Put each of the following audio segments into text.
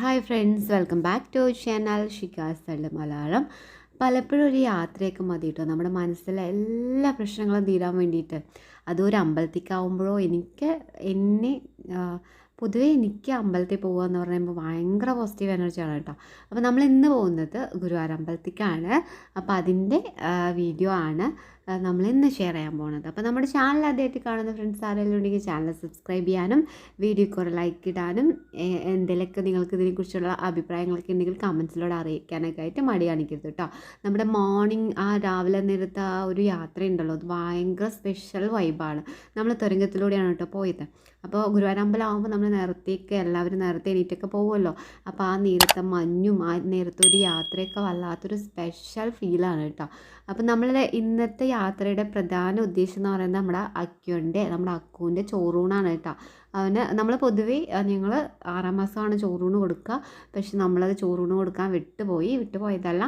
Hi friends welcome back to channel ഷിക്കാസ് തള്ളു മലയാളം പലപ്പോഴും ഒരു യാത്രയൊക്കെ മതി കേട്ടോ നമ്മുടെ മനസ്സിലെ എല്ലാ പ്രശ്നങ്ങളും തീരാൻ വേണ്ടിയിട്ട്. അതൊരു അമ്പലത്തിക്കാവുമ്പോഴോ എനിക്ക് എന്നെ പൊതുവെ എനിക്ക് അമ്പലത്തിൽ പോകുക എന്ന് പറയുമ്പോൾ ഭയങ്കര പോസിറ്റീവ് എനർജിയാണ് കേട്ടോ അപ്പോൾ നമ്മൾ ഇന്ന് പോകുന്നത് ഗുരുവായൂർ അമ്പലത്തിക്കാണ്. അപ്പോൾ അതിന്റെ വീഡിയോ ആണ്. നമ്മൾ ഇന്ന് ഷെയർ ചെയ്യാൻ പോകുന്നത് അപ്പോൾ നമ്മുടെ ചാനൽ ആദ്യമായിട്ട് കാണുന്ന ഫ്രണ്ട്സ് ആരെങ്കിലും ഉണ്ടെങ്കിൽ ചാനൽ സബ്സ്ക്രൈബ് ചെയ്യാനും വീഡിയോക്ക് ഒരു ലൈക്ക് ഇടാനും എന്തെങ്കിലുമൊക്കെ നിങ്ങൾക്ക് ഇതിനെക്കുറിച്ചുള്ള അഭിപ്രായങ്ങളൊക്കെ ഉണ്ടെങ്കിൽ കമൻസിലൂടെ അറിയിക്കാനൊക്കെ ആയിട്ട് മടി കാണിക്കരുത് കേട്ടോ നമ്മുടെ മോർണിംഗ് ആ രാവിലെ നേരത്തെ ആ ഒരു യാത്ര ഉണ്ടല്ലോ അത് ഭയങ്കര സ്പെഷ്യൽ വൈബാണ് നമ്മൾ തുരങ്കത്തിലൂടെയാണ് കേട്ടോ പോയത്. അപ്പോൾ ഗുരുവായൂരമ്പലം ആകുമ്പോൾ നമ്മൾ നേരത്തേക്ക് എല്ലാവരും നേരത്തെ എണീറ്റൊക്കെ പോകുമല്ലോ അപ്പോൾ ആ നേരത്തെ മഞ്ഞും ആ നേരത്തെ ഒരു യാത്രയൊക്കെ വല്ലാത്തൊരു സ്പെഷ്യൽ ഫീലാണ് കേട്ടോ അപ്പോൾ നമ്മളുടെ ഇന്നത്തെ യാത്രയുടെ പ്രധാന ഉദ്ദേശം എന്ന് പറയുന്നത് നമ്മുടെ അക്കുവിന്റെ നമ്മുടെ അക്കുവിന്റെ ചോറൂണാണ് കേട്ടോ. അവന് നമ്മൾ പൊതുവേ ഞങ്ങൾ ആറാം മാസമാണ് ചോറൂണ് കൊടുക്കുക. പക്ഷെ നമ്മളത് ചോറൂണ് കൊടുക്കാൻ വിട്ടുപോയി. വിട്ടുപോയതല്ല.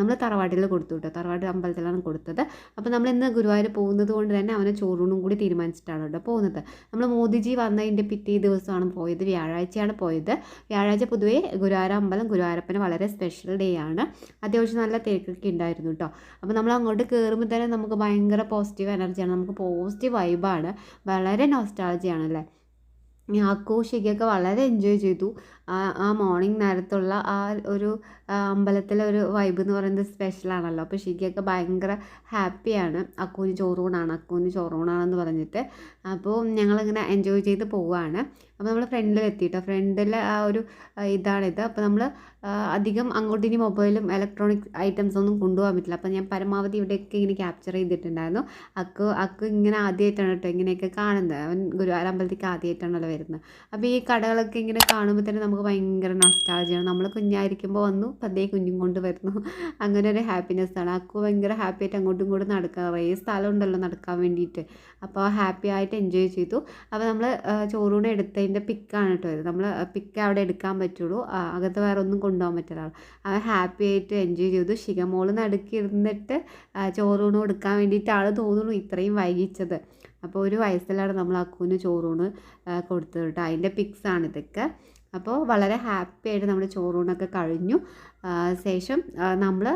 നമ്മൾ തറവാട്ടിൽ കൊടുത്തു കേട്ടോ തറവാട് അമ്പലത്തിലാണ് കൊടുത്തത്. അപ്പോൾ നമ്മൾ ഇന്ന് ഗുരുവായൂർ പോകുന്നത് കൊണ്ട് തന്നെ അവനെ ചോറൂണും കൂടി തീരുമാനിച്ചിട്ടാണ് കേട്ടോ പോകുന്നത്. നമ്മൾ മോദിജി വന്നതിന്റെ പിറ്റേ ദിവസമാണ് പോയത്. വ്യാഴാഴ്ചയാണ് പോയത്. വ്യാഴാഴ്ച പൊതുവേ ഗുരുവായൂർ അമ്പലം ഗുരുവായൂരപ്പന് വളരെ സ്പെഷ്യൽ ഡേ ആണ്. അത്യാവശ്യം നല്ല തിരക്കൊക്കെ ഉണ്ടായിരുന്നു കേട്ടോ അപ്പോൾ നമ്മൾ അങ്ങോട്ട് കയറുമ്പോൾ തന്നെ നമുക്ക് ഭയങ്കര പോസിറ്റീവ് എനർജിയാണ് നമുക്ക് പോസിറ്റീവ് വൈബാണ് വളരെ നോസ്റ്റാളജിയാണ് അല്ലേ ഷിഗയൊക്കെ വളരെ എൻജോയ് ചെയ്തു. ആ മോർണിംഗ് നേരത്തുള്ള ആ ഒരു അമ്പലത്തിലെ ഒരു വൈബ് എന്ന് പറയുന്നത് സ്പെഷ്യലാണല്ലോ അപ്പോൾ ഷിഗയൊക്കെ ഭയങ്കര ഹാപ്പിയാണ് അക്കൂന് ചോറൂണാണ്. അക്കൂന് ചോറൂണാണെന്ന് പറഞ്ഞിട്ട്. അപ്പോൾ ഞങ്ങളിങ്ങനെ എൻജോയ് ചെയ്ത് പോവുകയാണ് അപ്പോൾ നമ്മൾ ഫ്രണ്ടിൽ എത്തിയിട്ടോ ഫ്രണ്ടിലെ ആ ഒരു ഇതാണിത് അപ്പോൾ നമ്മൾ അധികം അങ്ങോട്ട് ഇനി മൊബൈലും ഇലക്ട്രോണിക് ഐറ്റംസ് ഒന്നും കൊണ്ടുപോകാൻ പറ്റില്ല. അപ്പോൾ ഞാൻ പരമാവധി ഇവിടെയൊക്കെ ഇങ്ങനെ ക്യാപ്ചർ ചെയ്തിട്ടുണ്ടായിരുന്നു. അക്കു അക്കു ഇങ്ങനെ ആദ്യമായിട്ടാണ് കേട്ടോ ഇങ്ങനെയൊക്കെ കാണുന്നത്. അവൻ ഗുരുവായൂർ അമ്പലത്തേക്ക് ആദ്യമായിട്ടാണല്ലോ വരുന്നത്. അപ്പോൾ ഈ കടകളൊക്കെ ഇങ്ങനെ കാണുമ്പോൾ തന്നെ നമുക്ക് ഭയങ്കര നസ്റ്റാളജിയാണ് നമ്മൾ കുഞ്ഞായിരിക്കുമ്പോൾ വന്നു പതിയെ കുഞ്ഞും കൊണ്ട് വരുന്നു. അങ്ങനെ ഒരു ഹാപ്പിനെസ് ആണ്. അക്കു ഭയങ്കര ഹാപ്പി ആയിട്ട് അങ്ങോട്ടും ഇങ്ങോട്ടും നടക്കുക ഈ സ്ഥലം ഉണ്ടല്ലോ നടക്കാൻ വേണ്ടിയിട്ട്. അപ്പോൾ ഹാപ്പി ആയിട്ട് എൻജോയ് ചെയ്തു. അപ്പോൾ നമ്മൾ ചോറൂണ് എടുത്തതിന്റെ പിക്കാണ് കേട്ടോ ഇത്. നമ്മൾ പിക്ക് അവിടെ എടുക്കാൻ പറ്റുള്ളൂ. അകത്ത് വേറെ ഒന്നും കൊണ്ടുപോകാൻ പറ്റില്ല അവൻ ഹാപ്പി ആയിട്ട് എൻജോയ് ചെയ്തു. ശിഖമോൾ നടുക്കി ഇരുന്നിട്ട് ചോറൂണ് കൊടുക്കാൻ വേണ്ടിയിട്ട് ആൾ തോന്നുന്നു ഇത്രയും വൈകിച്ചത്. അപ്പോൾ ഒരു വയസ്സിലാണ് നമ്മൾ അക്കുവിന് ചോറൂണ് കൊടുത്തത് കേട്ടോ. അതിന്റെ പിക്സാണ് ഇതൊക്കെ അപ്പോൾ വളരെ ഹാപ്പി ആയിട്ട് നമ്മുടെ ചോറൂണൊക്കെ കഴിഞ്ഞു. ശേഷം നമ്മൾ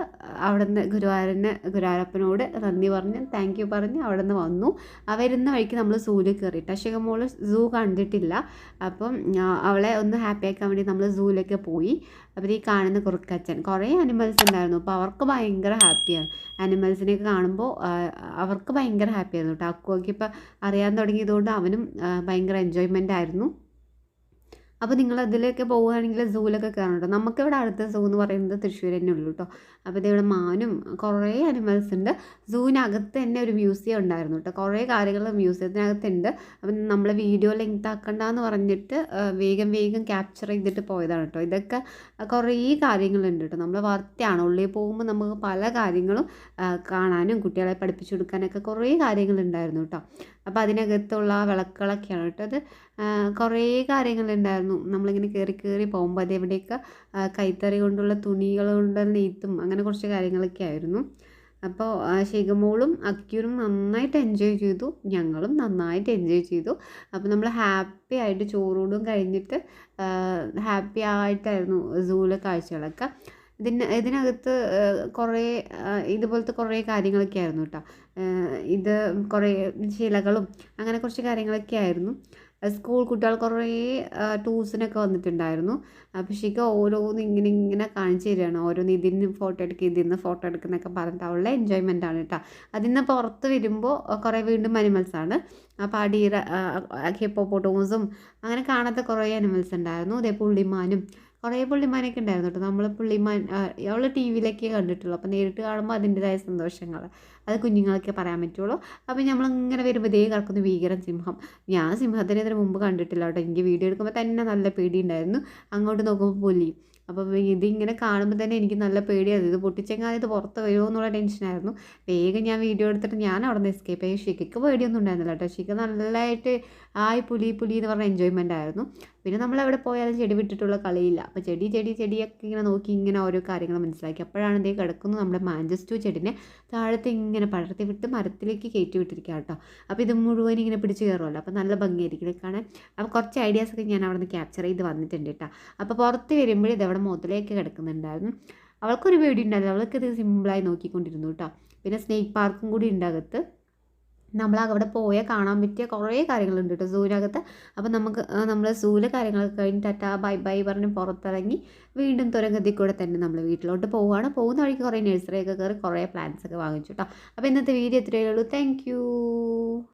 അവിടെ നിന്ന് ഗുരുവായൂരിന് ഗുരുവായൂരപ്പനോട് നന്ദി പറഞ്ഞ് താങ്ക് യു പറഞ്ഞ് അവിടെ നിന്ന് വന്നു വരുന്ന വഴിക്ക് നമ്മൾ സൂവിൽ കയറിയിട്ട് പക്ഷേ മോൾ സൂ കണ്ടിട്ടില്ല. അപ്പം അവളെ ഒന്ന് ഹാപ്പി ആക്കാൻ വേണ്ടി നമ്മൾ സൂലൊക്കെ പോയി. അപ്പോൾ ഈ കാണുന്ന കുറുക്കച്ചൻ കുറേ അനിമൽസ് ഉണ്ടായിരുന്നു. അപ്പോൾ അവർക്ക് ഭയങ്കര ഹാപ്പിയാണ് അനിമൽസിനെയൊക്കെ കാണുമ്പോൾ അവർക്ക് ഭയങ്കര ഹാപ്പിയായിരുന്നു കേട്ടോ അക്കുവൊക്കെ ഇപ്പോൾ അറിയാൻ തുടങ്ങിയതുകൊണ്ട് അവനും ഭയങ്കര എൻജോയ്മെന്റ് ആയിരുന്നു. അപ്പോൾ നിങ്ങൾ അതിലൊക്കെ പോവുകയാണെങ്കിൽ സൂവിലൊക്കെ കയറണം കേട്ടോ നമുക്കിവിടെ അടുത്ത സൂ എന്ന് പറയുന്നത് തൃശ്ശൂർ തന്നെ ഉള്ളൂ കേട്ടോ അപ്പോൾ ഇതിവിടെ മാനും കുറേ അനിമൽസ് ഉണ്ട്. സൂവിനകത്ത് തന്നെ ഒരു മ്യൂസിയം ഉണ്ടായിരുന്നു കേട്ടോ കുറേ കാര്യങ്ങൾ മ്യൂസിയത്തിനകത്തുണ്ട് അപ്പം നമ്മൾ വീഡിയോ ലെങ്ത് ആക്കണ്ടെന്ന് പറഞ്ഞിട്ട് വേഗം വേഗം ക്യാപ്ചർ ചെയ്തിട്ട് പോയതാണ് കേട്ടോ ഇതൊക്കെ കുറേ കാര്യങ്ങളുണ്ട് കേട്ടോ നമ്മൾ വർത്തിയാണ് ഉള്ളിൽ പോകുമ്പോൾ നമുക്ക് പല കാര്യങ്ങളും കാണാനും കുട്ടികളെ പഠിപ്പിച്ചു കൊടുക്കാനൊക്കെ കുറേ കാര്യങ്ങളുണ്ടായിരുന്നു കേട്ടോ അപ്പോൾ അതിനകത്തുള്ള വിളക്കുകളൊക്കെയാണ് കേട്ടോ അത് കുറേ കാര്യങ്ങളുണ്ടായിരുന്നു നമ്മളിങ്ങനെ കയറി കയറി പോകുമ്പോൾ അത് എവിടെയൊക്കെ ആ, കൈത്തറി കൊണ്ടുള്ള തുണികൾ കൊണ്ട് നെയ്ത്തും അങ്ങനെ കുറച്ച് കാര്യങ്ങളൊക്കെ ആയിരുന്നു. അപ്പോൾ ശിഖമോളും അക്യൂരും നന്നായിട്ട് എൻജോയ് ചെയ്തു. ഞങ്ങളും നന്നായിട്ട് എൻജോയ് ചെയ്തു. അപ്പോൾ നമ്മൾ ഹാപ്പി ആയിട്ട് ചോറൂടും കഴിഞ്ഞിട്ട് ഹാപ്പി ആയിട്ടായിരുന്നു സൂല കാഴ്ചകളൊക്കെ. ഇതിന് ഇതിനകത്ത് കുറേ ഇതുപോലത്തെ കുറേ കാര്യങ്ങളൊക്കെ ആയിരുന്നു കേട്ടോ ഇത് കുറേ ശിലകളും അങ്ങനെ കുറച്ച് കാര്യങ്ങളൊക്കെ ആയിരുന്നു. സ്കൂൾ കുട്ടികൾ കുറേ ടൂൾസിനൊക്കെ വന്നിട്ടുണ്ടായിരുന്നു. അപ്പോൾ ശരിക്കും ഓരോന്ന് ഇങ്ങനെ ഇങ്ങനെ കാണിച്ചു തരികയാണ്. ഓരോന്ന് ഇതിന് ഫോട്ടോ എടുക്കുക ഇതിന്ന് ഫോട്ടോ എടുക്കുന്നൊക്കെ പറഞ്ഞിട്ട് അവളുടെ എൻജോയ്മെന്റ് ആണ് കേട്ടോ അതിൽ നിന്ന് പുറത്ത് വരുമ്പോൾ കുറേ വീണ്ടും അനിമൽസ് ആണ്. അപ്പോൾ അടിയറ ഹിപ്പോപ്പോട്ടോമസും അങ്ങനെ കാണാത്ത കുറേ അനിമൽസ് ഉണ്ടായിരുന്നു. അതേ പുള്ളിമാനും കുറേ പുള്ളിമാനൊക്കെ ഉണ്ടായിരുന്നു കേട്ടോ നമ്മൾ പുള്ളിമാൻ അവൾ ടി വിയിലൊക്കെ കണ്ടിട്ടുള്ളൂ. അപ്പോൾ നേരിട്ട് കാണുമ്പോൾ അതിന്റെതായ സന്തോഷങ്ങൾ അത് കുഞ്ഞുങ്ങളൊക്കെ പറയാൻ പറ്റുള്ളൂ. അപ്പോൾ നമ്മളിങ്ങനെ വരുമ്പോൾ ദേ കിടക്കുന്ന ഭീകരൻ സിംഹം. ഞാൻ സിംഹത്തിനെ ഇതിന് മുമ്പ് കണ്ടിട്ടില്ല കേട്ടോ. എനിക്ക് വീഡിയോ എടുക്കുമ്പോൾ തന്നെ നല്ല പേടി ഉണ്ടായിരുന്നു അങ്ങോട്ട് നോക്കുമ്പോൾ പുലി. അപ്പം ഇതിങ്ങനെ കാണുമ്പോൾ തന്നെ എനിക്ക് നല്ല പേടിയായിരുന്നു ഇത് പൊട്ടിച്ചെങ്ങാതെ ഇത് പുറത്ത് വരുമോ എന്നുള്ള ടെൻഷനായിരുന്നു വേഗം ഞാൻ വീഡിയോ എടുത്തിട്ട് ഞാൻ അവിടെ നിന്ന് എസ്കേപ്പ് ആയി. ഷിക്കയ്ക്ക് പേടിയൊന്നും ഉണ്ടായിരുന്നില്ല കേട്ടോ. ഷിക്ക നല്ലതായിട്ട് ആയി പുലി പുലി എന്ന് പറഞ്ഞ എൻജോയ്മെന്റ് ആയിരുന്നു. പിന്നെ നമ്മൾ എവിടെ പോയാലും ചെടി വിട്ടിട്ടുള്ള കളിയില്ല. അപ്പോൾ ചെടി ചെടി ചെടിയൊക്കെ ഇങ്ങനെ നോക്കി ഇങ്ങനെ ഓരോ കാര്യങ്ങൾ മനസ്സിലാക്കി. അപ്പോഴാണ് ഇതേ കിടക്കുന്നു നമ്മുടെ മാഞ്ചസ്റ്റു ചെടിനെ. താഴത്തെ ഇങ്ങനെ പടർത്തി വിട്ട് മരത്തിലേക്ക് കയറ്റി വിട്ടിരിക്കുക കേട്ടോ. അപ്പോൾ ഇത് മുഴുവൻ ഇങ്ങനെ പിടിച്ച് കയറുമല്ലോ. അപ്പോൾ നല്ല ഭംഗിയായിരിക്കും കാണാൻ. അപ്പോൾ കുറച്ച് ഐഡിയാസൊക്കെ ഞാൻ അവിടെ നിന്ന് ക്യാപ്ചർ ചെയ്ത് വന്നിട്ടുണ്ട് കേട്ടോ. അപ്പോൾ പുറത്ത് വരുമ്പോഴേ ഇതവിടെ മുതലേക്ക് കിടക്കുന്നുണ്ടായിരുന്നു. അവൾക്കൊരു പേടി ഉണ്ടായിരുന്നു. അവൾക്കിത് സിമ്പിളായി നോക്കിക്കൊണ്ടിരുന്നു കേട്ടോ. പിന്നെ സ്നേക്ക് പാർക്കും കൂടി ഉണ്ട് അകത്ത്. നമ്മൾ അവിടെ പോയാൽ കാണാൻ പറ്റിയ കുറേ കാര്യങ്ങളുണ്ട് കേട്ടോ സൂവിനകത്ത്. അപ്പോൾ നമുക്ക് നമ്മൾ സൂവിലെ കാര്യങ്ങളൊക്കെ കഴിഞ്ഞ് ടാറ്റാ ബൈ ബൈ പറഞ്ഞ് പുറത്തിറങ്ങി വീണ്ടും തുരങ്കത്തിൽ കൂടെ തന്നെ നമ്മൾ വീട്ടിലോട്ട് പോവുകയാണ്. പോകുന്ന വഴിക്ക് കുറേ നഴ്സറിയൊക്കെ കയറി കുറേ പ്ലാന്റ്സ് ഒക്കെ വാങ്ങിച്ചു കേട്ടോ അപ്പോൾ ഇന്നത്തെ വീഡിയോ ഇത്രയേ ഉള്ളൂ. താങ്ക്